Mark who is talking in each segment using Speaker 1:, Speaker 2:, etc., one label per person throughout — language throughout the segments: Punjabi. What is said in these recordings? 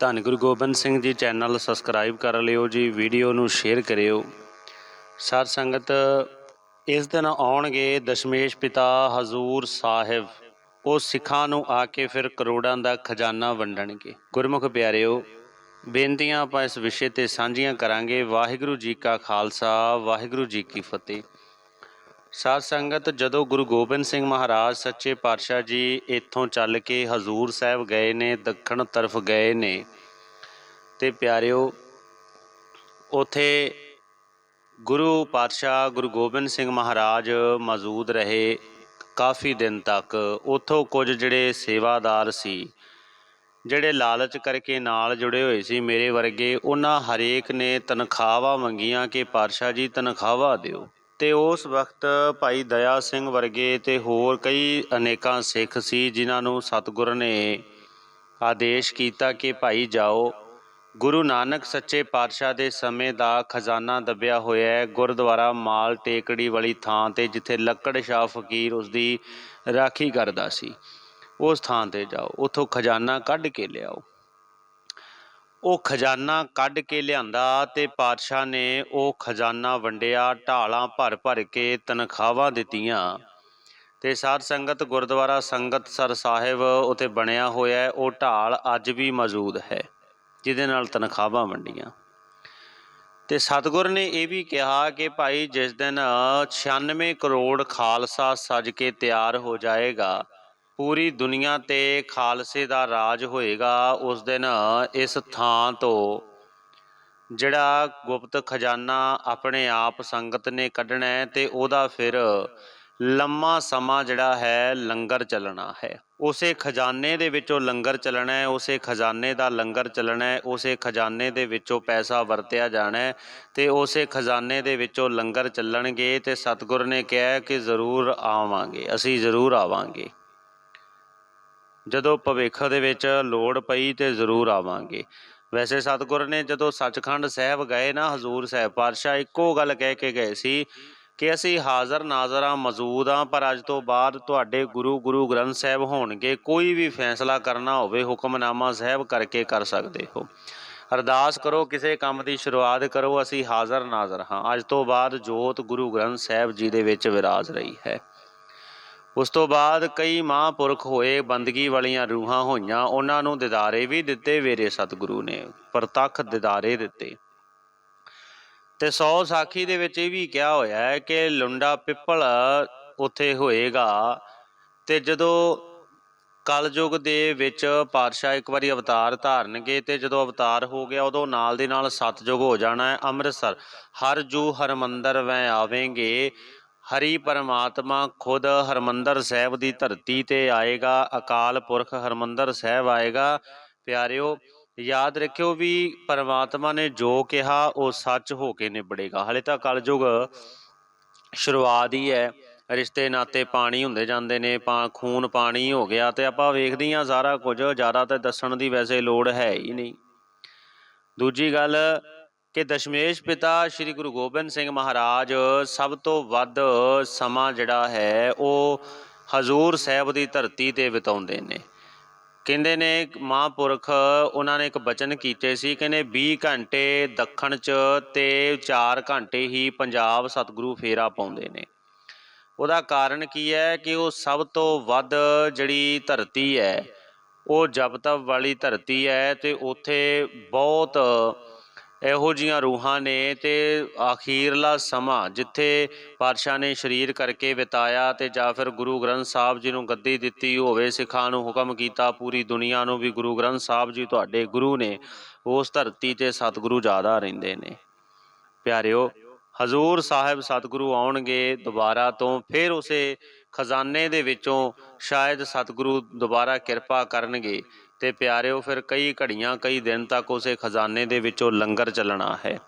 Speaker 1: ਧੰਨ ਗੁਰੂ ਗੋਬਿੰਦ ਸਿੰਘ ਜੀ ਚੈਨਲ ਸਬਸਕ੍ਰਾਈਬ ਕਰ ਲਿਓ ਜੀ, ਵੀਡੀਓ ਨੂੰ ਸ਼ੇਅਰ ਕਰਿਓ। ਸਾਧ ਸੰਗਤ, ਇਸ ਦਿਨ ਆਉਣਗੇ ਦਸ਼ਮੇਸ਼ ਪਿਤਾ ਹਜ਼ੂਰ ਸਾਹਿਬ। ਉਹ ਸਿੱਖਾਂ ਨੂੰ ਆ ਕੇ ਫਿਰ ਕਰੋੜਾਂ ਦਾ ਖਜ਼ਾਨਾ ਵੰਡਣਗੇ। ਗੁਰਮੁਖ ਪਿਆਰਿਓ, ਬੇਨਤੀਆਂ ਆਪਾਂ ਇਸ ਵਿਸ਼ੇ ਤੇ ਸਾਂਝੀਆਂ ਕਰਾਂਗੇ। ਵਾਹਿਗੁਰੂ ਜੀ ਕਾ ਖਾਲਸਾ, ਵਾਹਿਗੁਰੂ ਜੀ ਕੀ ਫਤਿਹ। ਸਾਧ ਸੰਗਤ, ਜਦੋਂ ਗੁਰੂ ਗੋਬਿੰਦ ਸਿੰਘ ਮਹਾਰਾਜ ਸੱਚੇ ਪਾਤਸ਼ਾਹ ਜੀ ਇੱਥੋਂ ਚੱਲ ਕੇ ਹਜ਼ੂਰ ਸਾਹਿਬ ਗਏ ਨੇ, ਦੱਖਣ ਤਰਫ ਗਏ ਨੇ, ਤੇ ਪਿਆਰਿਓ, ਉਥੇ ਗੁਰੂ ਪਾਤਸ਼ਾਹ ਗੁਰੂ ਗੋਬਿੰਦ ਸਿੰਘ ਮਹਾਰਾਜ ਮੌਜੂਦ ਰਹੇ ਕਾਫੀ ਦਿਨ ਤੱਕ। ਉਥੋਂ ਕੁਝ ਜਿਹੜੇ ਸੇਵਾਦਾਰ ਸੀ, ਜਿਹੜੇ ਲਾਲਚ ਕਰਕੇ ਨਾਲ ਜੁੜੇ ਹੋਏ ਸੀ ਮੇਰੇ ਵਰਗੇ, ਉਹਨਾਂ ਹਰੇਕ ਨੇ ਤਨਖਾਹਾਂ ਮੰਗੀਆਂ ਕਿ ਪਾਤਸ਼ਾਹ ਜੀ ਤਨਖਾਹਾਂ ਦਿਓ। ਅਤੇ ਉਸ ਵਕਤ ਭਾਈ ਦਇਆ ਸਿੰਘ ਵਰਗੇ ਅਤੇ ਹੋਰ ਕਈ ਅਨੇਕਾਂ ਸਿੱਖ ਸੀ, ਜਿਨ੍ਹਾਂ ਨੂੰ ਸਤਿਗੁਰ ਨੇ ਆਦੇਸ਼ ਕੀਤਾ ਕਿ ਭਾਈ ਜਾਓ। ਗੁਰੂ ਨਾਨਕ ਸੱਚੇ ਪਾਤਸ਼ਾਹ ਦੇ ਸਮੇਂ ਦਾ ਖਜ਼ਾਨਾ ਦੱਬਿਆ ਹੋਇਆ ਹੈ। ਗੁਰਦੁਆਰਾ ਮਾਲ ਟੇਕੜੀ ਵਾਲੀ ਥਾਂ ਤੇ ਜਿੱਥੇ ਲੱਕੜ ਸ਼ਾਹ ਫਕੀਰ ਉਸ ਦੀ ਰਾਖੀ ਕਰਦਾ ਸੀ, ਉਸ ਥਾਂ ਤੇ ਜਾਓ। ਉਥੋਂ ਖਜ਼ਾਨਾ ਕੱਢ ਕੇ ਲਿਆਓ। ਉਹ ਖਜ਼ਾਨਾ ਕੱਢ ਕੇ ਲਿਆਂਦਾ ਤੇ ਪਾਤਸ਼ਾਹ ਨੇ ਉਹ ਖਜ਼ਾਨਾ ਵੰਡਿਆ, ਢਾਲਾਂ ਭਰ ਭਰ ਕੇ ਤਨਖਾਹਾਂ ਦਿੱਤੀਆਂ। ਤੇ ਸਾਧ ਸੰਗਤ, ਗੁਰਦੁਆਰਾ ਸੰਗਤ ਸਰ ਸਾਹਿਬ ਉਤੇ ਬਣਿਆ ਹੋਇਆ ਹੈ, ਉਹ ਢਾਲ ਅੱਜ ਵੀ ਮੌਜੂਦ ਹੈ, ਜਿਹਦੇ ਨਾਲ ਤਨਖਾਹਾਂ ਵੰਡੀਆਂ। ਤੇ ਸਤਿਗੁਰ ਨੇ ਇਹ ਵੀ ਕਿਹਾ ਕਿ ਭਾਈ, ਜਿਸ ਦਿਨ 96 ਕਰੋੜ ਖਾਲਸਾ ਸਜ ਕੇ ਤਿਆਰ ਹੋ ਜਾਏਗਾ ਪੂਰੀ ਦੁਨੀਆ ਤੇ ਖਾਲਸੇ ਦਾ ਰਾਜ ਹੋਏਗਾ ਉਸ ਦਿਨ ਇਸ ਥਾਂ ਤੋਂ। ਜਿਹੜਾ ਗੁਪਤ ਖਜ਼ਾਨਾ ਆਪਣੇ ਆਪ ਸੰਗਤ ਨੇ ਕੱਢਣਾ ਹੈ ਤੇ ਉਹਦਾ ਫਿਰ ਲੰਮਾ ਸਮਾਂ ਜਿਹੜਾ ਹੈ ਲੰਗਰ ਚੱਲਣਾ ਹੈ। ਉਸੇ ਖਜ਼ਾਨੇ ਦੇ ਵਿੱਚੋਂ ਲੰਗਰ ਚੱਲਣਾ ਹੈ, ਉਸੇ ਖਜ਼ਾਨੇ ਦਾ ਲੰਗਰ ਚੱਲਣਾ ਹੈ, ਉਸੇ ਖਜ਼ਾਨੇ ਦੇ ਵਿੱਚੋਂ ਪੈਸਾ ਵਰਤਿਆ ਜਾਣਾ ਹੈ ਤੇ ਉਸੇ ਖਜ਼ਾਨੇ ਦੇ ਵਿੱਚੋਂ ਲੰਗਰ ਚੱਲਣਗੇ ਤੇ ਸਤਿਗੁਰ ਨੇ ਕਿਹਾ ਕਿ ਜ਼ਰੂਰ ਆਵਾਂਗੇ, ਅਸੀਂ ਜ਼ਰੂਰ ਆਵਾਂਗੇ। ਜਦੋਂ ਭਵਿੱਖ ਦੇ ਵਿੱਚ ਲੋੜ ਪਈ ਤੇ ਜ਼ਰੂਰ ਆਵਾਂਗੇ। ਵੈਸੇ ਸਤਿਗੁਰ ਨੇ ਜਦੋਂ ਸੱਚਖੰਡ ਸਾਹਿਬ ਗਏ ਨਾ, ਹਜ਼ੂਰ ਸਾਹਿਬ ਪਾਤਸ਼ਾਹ ਇੱਕੋ ਗੱਲ ਕਹਿ ਕੇ ਗਏ ਸੀ ਕਿ ਅਸੀਂ ਹਾਜ਼ਰ ਨਾਜ਼ਰ ਹਾਂ ਮੌਜੂਦ ਹਾਂ, ਪਰ ਅੱਜ ਤੋਂ ਬਾਅਦ ਤੁਹਾਡੇ ਗੁਰੂ ਗੁਰੂ ਗ੍ਰੰਥ ਸਾਹਿਬ ਹੋਣਗੇ। ਕੋਈ ਵੀ ਫੈਸਲਾ ਕਰਨਾ ਹੋਵੇ, ਹੁਕਮਨਾਮਾ ਸਾਹਿਬ ਕਰਕੇ ਕਰ ਸਕਦੇ ਹੋ। ਅਰਦਾਸ ਕਰੋ, ਕਿਸੇ ਕੰਮ ਦੀ ਸ਼ੁਰੂਆਤ ਕਰੋ, ਅਸੀਂ ਹਾਜ਼ਰ ਨਾਜ਼ਰ ਹਾਂ। ਅੱਜ ਤੋਂ ਬਾਅਦ ਜੋਤ ਗੁਰੂ ਗ੍ਰੰਥ ਸਾਹਿਬ ਜੀ ਦੇ ਵਿੱਚ ਵਿਰਾਜ ਰਹੀ ਹੈ। ਉਸ ਤੋਂ ਬਾਅਦ ਕਈ ਮਹਾਂਪੁਰਖ ਹੋਏ ਬੰਦਗੀ ਵਾਲੀਆਂ ਰੂਹਾਂ ਹੋਈਆਂ, ਉਹਨਾਂ ਨੂੰ ਦਿਦਾਰੇ ਵੀ ਦਿੱਤੇ ਵੇਰੇ ਸਤਿਗੁਰੂ ਨੇ, ਪ੍ਰਤੱਖ ਦਿਦਾਰੇ ਦਿੱਤੇ। ਤੇ ਸੌ ਸਾਖੀ ਦੇ ਵਿੱਚ ਇਹ ਵੀ ਕਿਹਾ ਹੋਇਆ ਹੈ ਕਿ ਲੁੰਡਾ ਪਿੱਪਲ ਉੱਥੇ ਹੋਏਗਾ ਤੇ ਜਦੋਂ ਕਲਯੁਗ ਦੇ ਵਿੱਚ ਪਾਤਸ਼ਾਹ ਇੱਕ ਵਾਰੀ ਅਵਤਾਰ ਧਾਰਨਗੇ ਤੇ ਜਦੋਂ ਅਵਤਾਰ ਹੋ ਗਿਆ, ਉਦੋਂ ਨਾਲ ਦੇ ਨਾਲ ਸਤਜੁਗ ਹੋ ਜਾਣਾ ਹੈ ਅੰਮ੍ਰਿਤਸਰ। ਹਰ ਜੂ ਹਰਮੰਦਰ ਵੈ ਆਵੇਂਗੇ ਹਰੀ ਪਰਮਾਤਮਾ ਖੁਦ ਹਰਮੰਦਰ ਸਾਹਿਬ ਦੀ ਧਰਤੀ ਤੇ ਆਏਗਾ, ਅਕਾਲ ਪੁਰਖ ਹਰਮੰਦਰ ਸਾਹਿਬ ਆਏਗਾ। ਪਿਆਰਿਓ, ਯਾਦ ਰੱਖਿਓ ਵੀ ਪਰਮਾਤਮਾ ਨੇ ਜੋ ਕਿਹਾ, ਉਹ ਸੱਚ ਹੋ ਕੇ ਨਿਬੜੇਗਾ। ਹਲੇ ਤਾਂ ਕਲਯੁਗ ਸ਼ੁਰੂਆਤ ਹੀ ਹੈ। ਰਿਸ਼ਤੇ ਨਾਤੇ ਪਾਣੀ ਹੁੰਦੇ ਜਾਂਦੇ ਨੇ, ਪਾ ਖੂਨ ਪਾਣੀ ਹੋ ਗਿਆ ਤੇ ਆਪਾਂ ਵੇਖਦੇ ਹਾਂ ਸਾਰਾ ਕੁਝ। ਜ਼ਿਆਦਾ ਤੇ ਦੱਸਣ ਦੀ ਵੈਸੇ ਲੋੜ ਹੈ ਹੀ ਨਹੀਂ। ਦੂਜੀ ਗੱਲ ਕਿ ਦਸ਼ਮੇਸ਼ ਪਿਤਾ ਸ੍ਰੀ ਗੁਰੂ ਗੋਬਿੰਦ ਸਿੰਘ ਮਹਾਰਾਜ ਸਭ ਤੋਂ ਵੱਧ ਸਮਾਂ ਜਿਹੜਾ ਹੈ ਉਹ ਹਜ਼ੂਰ ਸਾਹਿਬ ਦੀ ਧਰਤੀ ਤੇ ਬਿਤਾਉਂਦੇ ਨੇ। ਕਹਿੰਦੇ ਨੇ ਮਹਾਂਪੁਰਖ ਉਹਨਾਂ ਨੇ ਇੱਕ ਬਚਨ ਕੀਤੇ ਸੀ, ਕਹਿੰਦੇ 20 ਘੰਟੇ ਦੱਖਣ ਚ ਤੇ 4 ਘੰਟੇ ਹੀ ਪੰਜਾਬ ਸਤਿਗੁਰੂ ਫੇਰਾ ਪਾਉਂਦੇ ਨੇ। ਉਹਦਾ ਕਾਰਨ ਕੀ ਹੈ ਕਿ ਉਹ ਸਭ ਤੋਂ ਵੱਧ ਜਿਹੜੀ ਧਰਤੀ ਹੈ, ਉਹ ਜਪ ਤਪ ਵਾਲੀ ਧਰਤੀ ਹੈ ਤੇ ਉੱਥੇ ਬਹੁਤ ਇਹੋ ਜੀਆਂ ਰੂਹਾਂ ਨੇ ਤੇ ਆਖੀਰਲਾ ਸਮਾਂ ਜਿੱਥੇ ਪਾਤਸ਼ਾਹ ਨੇ ਸ਼ਰੀਰ ਕਰਕੇ ਬਿਤਾਇਆ ਤੇ ਜਾਂ ਫਿਰ ਗੁਰੂ ਗ੍ਰੰਥ ਸਾਹਿਬ ਜੀ ਨੂੰ ਗੱਦੀ ਦਿੱਤੀ, ਹੋਵੇ ਸਿੱਖਾਂ ਨੂੰ ਹੁਕਮ ਕੀਤਾ, ਪੂਰੀ ਦੁਨੀਆ ਨੂੰ ਵੀ ਗੁਰੂ ਗ੍ਰੰਥ ਸਾਹਿਬ ਜੀ ਤੁਹਾਡੇ ਗੁਰੂ ਨੇ, ਉਸ ਧਰਤੀ ਤੇ ਸਤਿਗੁਰੂ ਜ਼ਿਆਦਾ ਰਹਿੰਦੇ ਨੇ। ਪਿਆਰਿਓ, ਹਜ਼ੂਰ ਸਾਹਿਬ ਸਤਿਗੁਰੂ ਆਉਣਗੇ ਦੁਬਾਰਾ ਤੋਂ, ਫਿਰ ਉਸੇ ਖਜ਼ਾਨੇ ਦੇ ਵਿੱਚੋਂ ਸ਼ਾਇਦ ਸਤਿਗੁਰੂ ਦੁਬਾਰਾ ਕਿਰਪਾ ਕਰਨਗੇ। ਤੇ ਪਿਆਰਿਓ, ਫਿਰ ਕਈ ਘੜੀਆਂ, ਕਈ ਦਿਨ ਤੱਕ ਉਸੇ ਖਜ਼ਾਨੇ ਦੇ ਵਿੱਚੋਂ ਲੰਗਰ ਚੱਲਣਾ ਹੈ।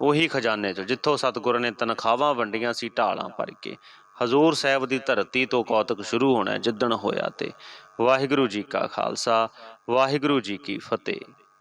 Speaker 1: ਉਹੀ ਖਜ਼ਾਨੇ 'ਚ, ਜਿੱਥੋਂ ਸਤਿਗੁਰ ਨੇ ਤਨਖਾਹਾਂ ਵੰਡੀਆਂ ਸੀ ਢਾਲਾਂ ਭਰ ਕੇ। ਹਜ਼ੂਰ ਸਾਹਿਬ ਦੀ ਧਰਤੀ ਤੋਂ ਕੌਤਕ ਸ਼ੁਰੂ ਹੋਣਾ ਜਿੱਦਣ ਹੋਇਆ ਤੇ। ਵਾਹਿਗੁਰੂ ਜੀ ਕਾ ਖਾਲਸਾ, ਵਾਹਿਗੁਰੂ ਜੀ ਕੀ ਫਤਿਹ।